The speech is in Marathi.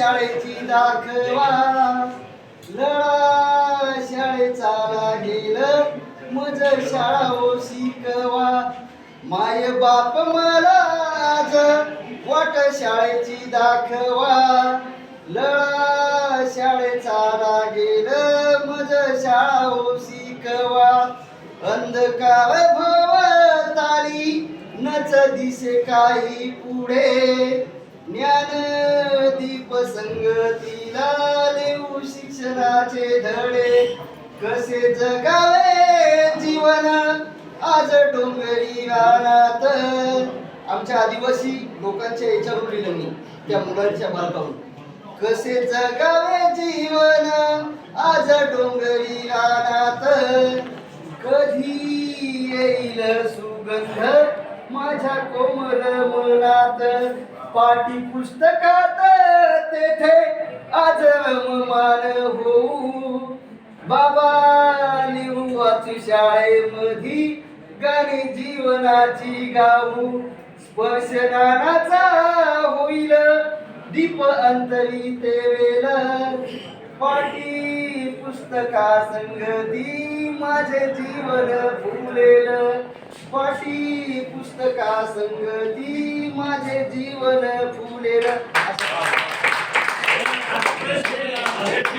शाळेची दाखवा लळा शाळेचा लागेल. मज शाळा ओ शिकवा. माय बाप मला आज वाट शाळेची दाखवा. लळा शाळेचा लागेल. मज शाळा ओ शिकवा. अंधकार भवताली. नच दिसे काही पुढे. ज्ञान दीप संगतीला देऊ शिक्षणाचे धडे. कसे जगावे जीवन? आज डोंगरी रानात. आमच्या आदिवासी लोकांच्या याच्यावर लिहिलं मी त्या मुलांच्या बालकावरून कसे जगावे जीवन? आज डोंगरी रानात. कधी येईल सुगंध? माझ्या कोमल मनात. पाठी पुस्तकात तेथे आज मान होऊ बाबा लिहू वाचू शाळेमधी गाणी जीवनाची गाऊ. स्पर्शदानाचा होईल दीप अंतरी तेवेल पाठी पुस्तका संगती माझे जीवन फुलेल पाठी पुस्तका संगती জীবন ফুলেরা